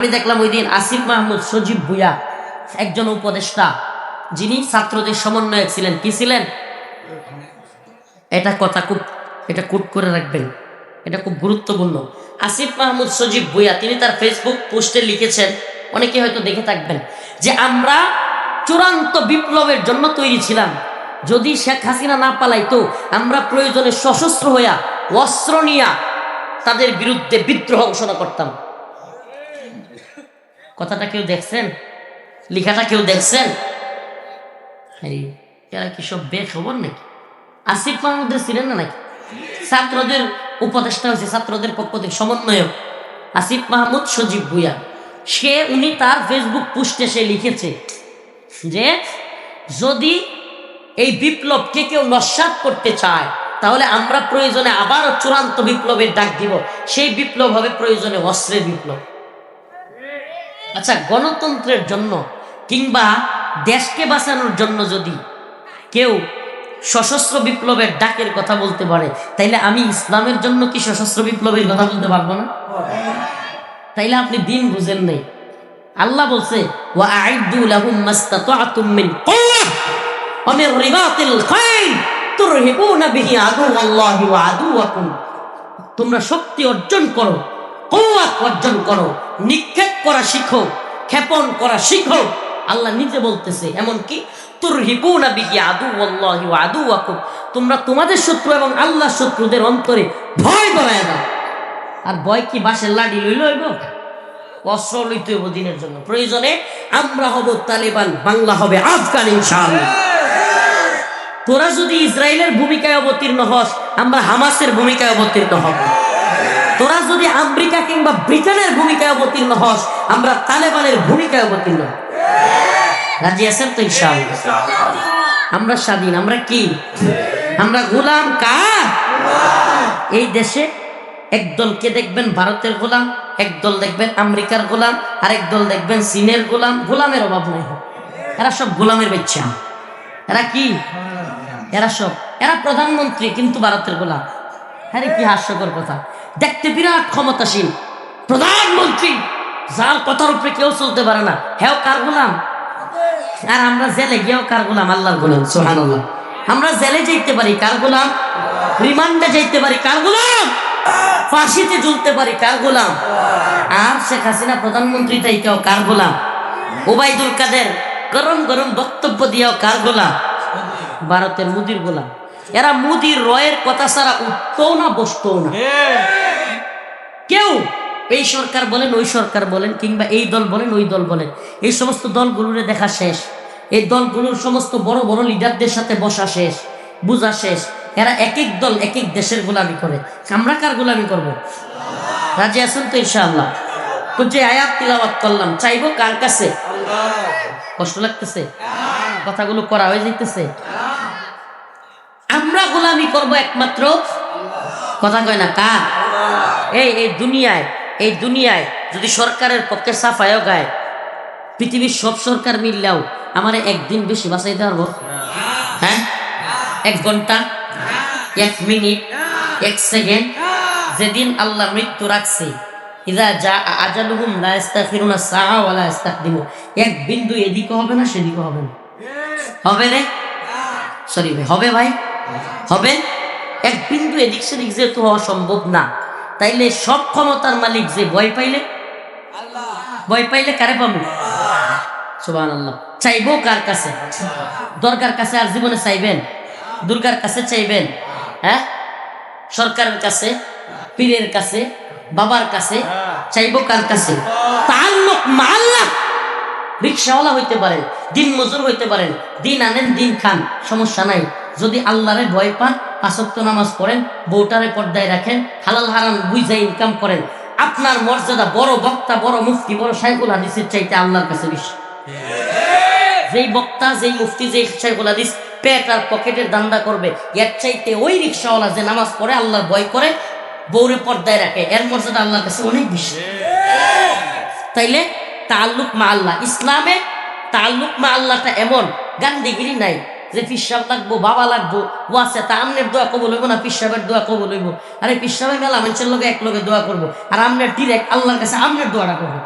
আমি দেখলাম ওই দিন আসিফ মাহমুদ সজীব ভুয়া একজন উপদেষ্টা, যিনি ছাত্রদের সমন্বয়ক ছিলেন। কি ছিলেন? এটা কথা খুব, এটা কুট করে রাখবেন। এটা খুব গুরুত্বপূর্ণ। আসিফ মাহমুদ সজীব ভুয়া তিনি তার ফেসবুক পোস্টে লিখেছেন, অনেকে হয়তো দেখে থাকবেন, যে আমরা চূড়ান্ত বিপ্লবের জন্য তৈরি ছিলাম। যদি শেখ হাসিনা না পালাইতো, আমরা প্রয়োজনে সশস্ত্র হইয়া, অস্ত্র নিয়া তাদের বিরুদ্ধে বিদ্রোহ ঘোষণা করতাম। কথাটা কেউ দেখছেন? লেখাটা কেউ দেখছেন? এরা কি সব বেখবর নাকি? আসিফ মাহমুদের ছিলেন না নাকি? ছাত্রদের উপদেষ্টা হয়েছে, ছাত্রদের পক্ষ থেকে সমন্বয়ক। আসিফ মাহমুদ সজীব ভুইয়া। সে, উনি তার ফেসবুক পোস্টে সে লিখেছে যে, যদি এই বিপ্লবকে কেউ নস্বাত করতে চায়, তাহলে আমরা প্রয়োজনে আবারও চূড়ান্ত বিপ্লবের ডাক দিব। সেই বিপ্লব হবে প্রয়োজনে অস্ত্রের বিপ্লব। আচ্ছা গণতন্ত্রের জন্য কিংবা দেশকে বাঁচানোর জন্য যদি কেউ সশস্ত্র বিপ্লবের ডাকের কথা বলতে পারে, তাইলে আমি ইসলামের জন্য কি সশস্ত্র বিপ্লবের কথা বলতে পারব না? তাইলে আপনি দিন বুঝেন নাই। আল্লাহ বলছে তোমরা শক্তি অর্জন করো। কৌয়াত অর্জন করো, নিক্ষেপ করা শিখো, ক্ষেপণ করা শিখো। আল্লাহ নিজে বলতেছে, এমনকি তোমরা তোমাদের শত্রু এবং আল্লাহ শত্রুদের অন্তরে ভয় করায় দাও। আর ভয় কি বাসের লাডি লইল হইব অস্ত্র লইতে হইব দিনের জন্য। প্রয়োজনে আমরা হব তালেবান, বাংলা হবে আফগান ইনশাআল্লাহ। তোরা যদি ইসরায়েলের ভূমিকায় অবতীর্ণ হস, আমরা হামাসের ভূমিকায় অবতীর্ণ হব। তোরা যদি আমেরিকা কিংবা ব্রিটেনের ভূমিকায় অবতীর্ণ হস, আমরা তালেবানের ভূমিকায় অবতীর্ণ রাজি আছেন তো আমরা স্বাধীন, আমরা কি? আমরা গোলাম কার? এই দেশে একদলকে দেখবেন? ভারতের গোলাম, একদল দেখবেন আমেরিকার গোলাম আরেক দল দেখবেন চীনের গোলাম। গোলামের অভাব নাই এরা সব গোলামের বাচ্চা। এরা কি? এরা সব এরা প্রধানমন্ত্রী, কিন্তু ভারতের গোলাম। হ্যাঁ কি হাস্যকর কথা। দেখতে বিরাট ক্ষমতাসীন প্রধানমন্ত্রী! যার কথার উপরে কেউ চলতে পারে না। হ্যাঁ কার গোলাম? আর আমরা জেলে গিয়েও কার গোলাম? আল্লাহর গোলাম সোহানুল্লাহ আমরা জেলে যাইতে পারি, কার গোলাম? রিমান্ডে যাইতে পারি, কার গোলাম? ফাঁসিতে ঝুলতে পারি, কার গোলাম? আর শেখ হাসিনা প্রধানমন্ত্রী তাইকেও কার গোলাম? ওবায়দুল কাদের, গরম গরম বক্তব্য দিয়াও কার গোলাম? ভারতের মুদির গোলাম। এরা মুদির রয়ের কথা ছাড়া উঠতেও না বসতেও না। কেউ এই সরকার বলেন ওই সরকার বলেন কিংবা এই দল বলেন ওই দল বলেন এই সমস্ত দলগুলোরে দেখা শেষ। এই দলগুলোর সমস্ত বড় বড় লিডারদের সাথে বসা শেষ বুঝা শেষ। এরা এক এক দল এক এক দেশের গোলামি করে। আমরা কার গোলামি করব? রাজি আছেন তো ইনশাআল্লাহ? তো যে আয়াত তিলাওয়াত করলাম চাইব কার কাছে? কষ্ট লাগতেছে? কথাগুলো করা হয়ে যাইতেছে? আমরা গোলামি করব একমাত্র। কথা কয় না, কার? এই এই দুনিয়ায় এই দুনিয়ায় যদি সরকারের পক্ষে সাফায়ও গায়, পৃথিবীর সব সরকার মিললেও আমার একদিন বেশি বাঁচাইতে পারব? হ্যাঁ? এক ঘণ্টা, এক মিনিট, এক সেকেন্ড। যেদিন আল্লাহ মৃত্যু রাখছে, ইদা যা আজালুহুম লা ইস্তাখিরুনা সাআ ওয়া লা এক বিন্দু এদিকে হবে না, সেদিকে হবে না। হবে রে সরি হবে ভাই। হবে? এক বিন্দু এদিক সেদিক যেহেতু হওয়া সম্ভব না। তাইলে সব ক্ষমতার মালিক যে ভয় পাইলে? ভয় পাইলে কারে পাবো? চাইব কার কাছে? দরকার কাছে আর জীবনে চাইবেন? দুর্গার কাছে চাইবেন? হ্যাঁ? সরকারের কাছে? পীরের কাছে? বাবার কাছে? চাইব কার কাছে? তাল্লুক মাল্লা রিক্সাওয়ালা হইতে পারেন দিন মজুর হইতে পারেন, দিন আনেন, দিন খান, সমস্যা নাই। যদি আল্লাহরে ভয় পান আসক্ত নামাজ পড়েন, বউটারে পর্দায় রাখেন, হালাল হারাম বুঝে ইনকাম করেন, আপনার মর্যাদা বড় বক্তা, বড় মুফতি, বড় সাইকুল হাদিসের চাইতে আল্লাহর কাছে বেশি। যেই বক্তা, যেই মুফতি, যেই সাইকুল হাদিস পেট আর পকেটের দান্দা করবে, এর চাইতে ওই রিক্সাওয়ালা যে নামাজ পড়ে, আল্লাহর ভয় করে, বউরে পর্দায় রাখে, এর মর্যাদা আল্লাহর কাছে অনেক বেশি। তাইলে তাল্লুক মা আল্লাহ, ইসলামে তাল্লুক মা আল্লাহটা এমন গান্দিগিরি নাই। যে পিসাব লাগবো, বাবা লাগবো ও আছে তা আমনের দোয়া কবল হইব না পিসাবের দোয়া কবল হইব? আরে পিসাবে মেলা মানুষের লোকে এক লোকে দোয়া করব। আর আমনের ডিরেক্ট আল্লাহর কাছে আমনের দোয়াটা করব।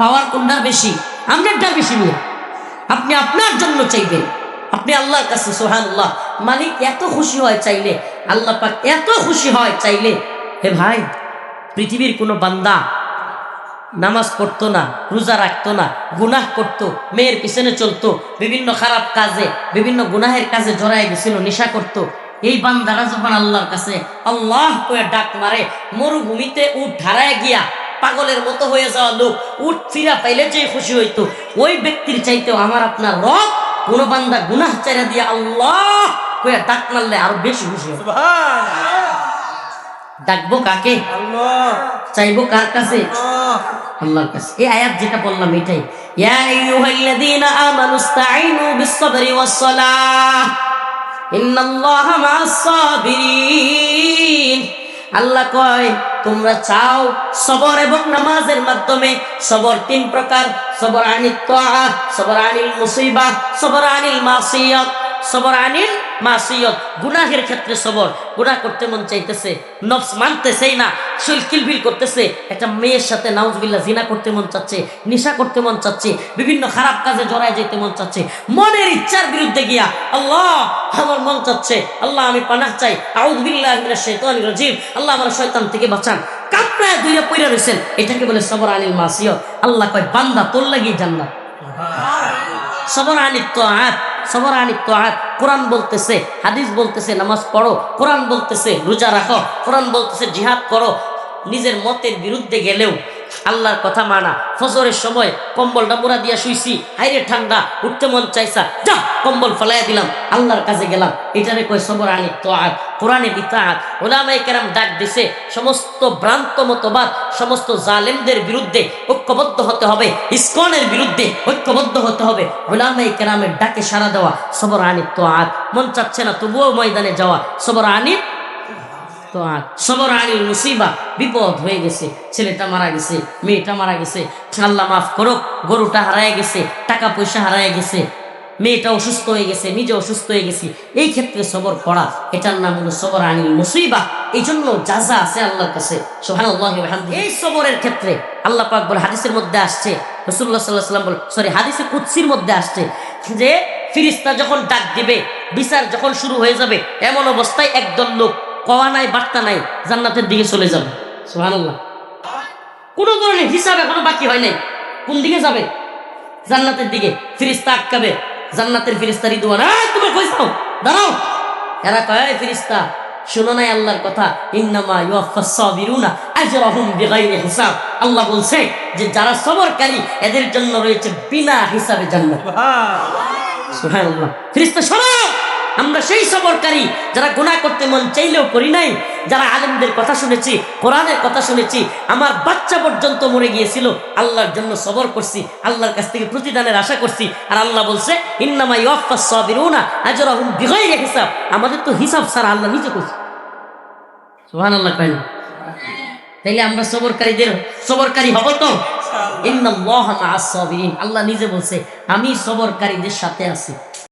পাওয়ার কোনটা বেশি? আমনেরটার বেশি নিয়ে আপনি আপনার জন্য চাইবেন। আপনি আল্লাহর কাছে সোহান আল্লাহ মালিক এত খুশি হয় চাইলে, আল্লাহ পাক এত খুশি হয় চাইলে। হে ভাই, পৃথিবীর কোনো বান্দা নামাজ পড়তো না রোজা রাখতো না গুনাহ করতো মেয়ের পিছনে চলতো বিভিন্ন খারাপ কাজে বিভিন্ন গুনাহের কাজে জড়ায় গেছিল নেশা করতো। এই বান্দারা যখন আল্লাহর কাছে আল্লাহ করে ডাক মারে মরুভূমিতে উঠ ধারায় গিয়া পাগলের মতো হয়ে যাওয়া লোক উঠ ফিরা পাইলে যে খুশি হইতো ওই ব্যক্তির চাইতেও আমার আপনার রব কোন বান্দা গুনাহ চাইরা দিয়া আল্লাহ কয়ে ডাক মারলে আরও বেশি খুশি ডাকবো কাকে? চাইব কার কাছে? আল্লাহর কাছে। এই আয়াত যেটা বললাম এটাই। ইয়া আইয়ুহাল্লাযীনা আমানু ইসতাঈনু বিস-সাবরি ওয়াস-সালাহ। ইন্নাল্লাহা মা'আস সাবিরিন আল্লাহ কয় তোমরা চাও সবর এবং নামাজের মাধ্যমে সবর তিন প্রকার। সবর আনিল সবর আনিল মুসিবা সবর আনিল মাসিয়াত সবর আনিল মাসিয়ত গুনাহের ক্ষেত্রে সবর। গুনাহ করতে মন চাইতেছে নফস মানতেছেই না কিলবিল করতেছে। একটা মেয়ের সাথে নাউজবিল্লাহ জিনা করতে মন চাচ্ছে নেশা করতে মন চাচ্ছে বিভিন্ন খারাপ কাজে জড়ায় যেতে মন চাচ্ছে। মনের ইচ্ছার বিরুদ্ধে গিয়া আল্লাহ আমার মন চাচ্ছে আল্লাহ আমি পানাহ চাই। আউযবিল্লাহি মিনাশ শাইতানির রাজিম আল্লাহ আমার শয়তান থেকে বাঁচান। কাপড়ায় দুইয়া পইরা রইছেন এটাকে বলে সবর আনিল মাসিয়ত। আল্লাহ কয় বান্দা তোর লাগি জান্নাত। সবর আনিত তোয়াত সবর আনিত তোয়াত। কোরআন বলতেছে, হাদিস বলতেছে, নামাজ পড়ো। কোরআন বলতেছে, রোজা রাখো। কোরআন বলতেছে, জিহাদ করো। নিজের মতের বিরুদ্ধে গেলেও আল্লাহর কথা মানা। ফজরের সময় কম্বলটা মোড়া দিয়া শুইছি। হাইরে ঠান্ডা, উঠতে মন চাইছা। যা, কম্বল ফেলাইয়া দিলাম। আল্লাহর কাছে গেলাম। এটারে কয় সবর আনি তোয়াত। কোরআনের ইতাহাত ওলামাই কেরাম ডাক দিছে, সমস্ত ভ্রান্ত মতবাদ, সমস্ত জালেমদের বিরুদ্ধে ঐক্যবদ্ধ হতে হবে। ইস্কনের বিরুদ্ধে ঐক্যবদ্ধ হতে হবে। ওলামাই কেরামের ডাকে সাড়া দেওয়া, সবর আনি তোয়াত। মন চাচ্ছে না তবুও ময়দানে যাওয়া। সবর আনি তো আর সবর আনিল মুসিবা, বিপদ হয়ে গেছে, ছেলেটা মারা গেছে, মেয়েটা মারা গেছে। আল্লাহ মাফ করো গরুটা হারায় গেছে, টাকা পয়সা হারায় গেছে। মেয়েটা অসুস্থ হয়ে গেছে, নিজে অসুস্থ হয়ে গেছি। এই ক্ষেত্রে সবর করা, এটার নাম হলো সবর আনিল মুসিবা। এই জন্য যা যা আছে আল্লাহর কাছে এই সবরের ক্ষেত্রে আল্লাহ পাক বলে হাদিসের মধ্যে আসছে রসুল্লাহ সাল্লাহ সাল্লাম বলে, সরি হাদিসে কুৎসির মধ্যে আসছে যে, ফিরিস্তা যখন ডাক দিবে, বিচার যখন শুরু হয়ে যাবে, এমন অবস্থায় একদল লোক কওয়া নাই বার্তা নাই জান্নাতের দিকে চলে যাবে। সুবহানাল্লাহ। কোনো ধরনের হিসাব এখনও বাকি হয় নাই। কোন দিকে যাবে? জান্নাতের দিকে। ফিরিস্তা আটকাবে। জান্নাতের ফিরিস্তা রিদুয়ান এই তুমি কই যাও? দাঁড়াও। এরা কয় "এই ফিরিস্তা শুনো নাই আল্লাহর কথা। ইন্নামা ইউয়াফাস সাবিরুনা আজরাহুম বিগাইরি হিসাব। আল্লাহ বলছে যে যারা সবরকারী এদের জন্য রয়েছে বিনা হিসাবে জান্নাত। সুবহানাল্লাহ। ফেরেশতা শোনো! আমরা সেই সবরকারী যারা গুণা করতে মন চাইলেও করি নাই যারা আলেমদের কথা শুনেছি কোরআনের কথা শুনেছি আমার বাচ্চা পর্যন্ত মরে গিয়েছিল আল্লাহর জন্য সবর করছি আল্লাহর কাছ থেকে প্রতিদানের আশা করছি আর আল্লাহ বলছে ইন্নামা ইউফাস সাবিরুনা আজরাহুম বিগাইরি হিসাব। আমাদের তো হিসাব ছাড়া আল্লাহ নিজে করছে। সুবহানাল্লাহ কয় না? তাইলে আমরা সবরকারীদের সবরকারী হব তো? আল্লাহ নিজে বলছে আমি সবরকারীদের সাথে আছি।